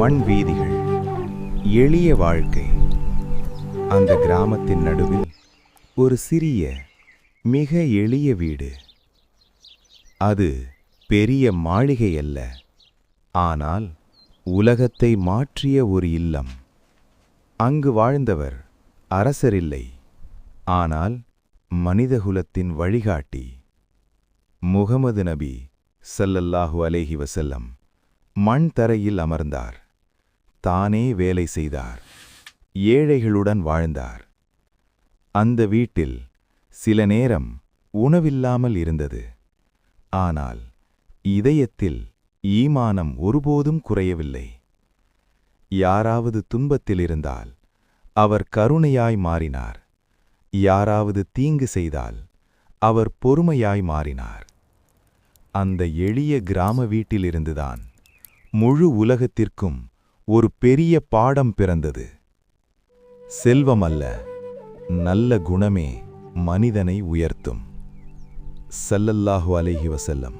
மண் வீதிகள் எளிய வாழ்க்கை. அந்த கிராமத்தின் நடுவில் ஒரு சிறிய மிக எளிய வீடு. அது பெரிய மாளிகை அல்ல ஆனால் உலகத்தை மாற்றிய ஒரு இல்லம். அங்கு வாழ்ந்தவர் அரசரில்லை ஆனால் மனிதகுலத்தின் வழிகாட்டி. முகமது நபி சல்லல்லாஹு அலேஹி வசல்லம் மண் தரையில் அமர்ந்தார். தானே வேலை செய்தார். ஏழைகளுடன் வாழ்ந்தார். அந்த வீட்டில் சில நேரம் உணவில்லாமல் இருந்தது. ஆனால் இதயத்தில் ஈமானம் ஒருபோதும் குறையவில்லை. யாராவது துன்பத்தில் இருந்தால் அவர் கருணையாய் மாறினார். யாராவது தீங்கு செய்தால் அவர் பொறுமையாய் மாறினார். அந்த எளிய கிராம வீட்டிலிருந்துதான் முழு உலகத்திற்கும் ஒரு பெரிய பாடம் பிறந்தது. செல்வம் அல்ல நல்ல குணமே மனிதனை உயர்த்தும். ஸல்லல்லாஹு அலைஹி வசல்லம்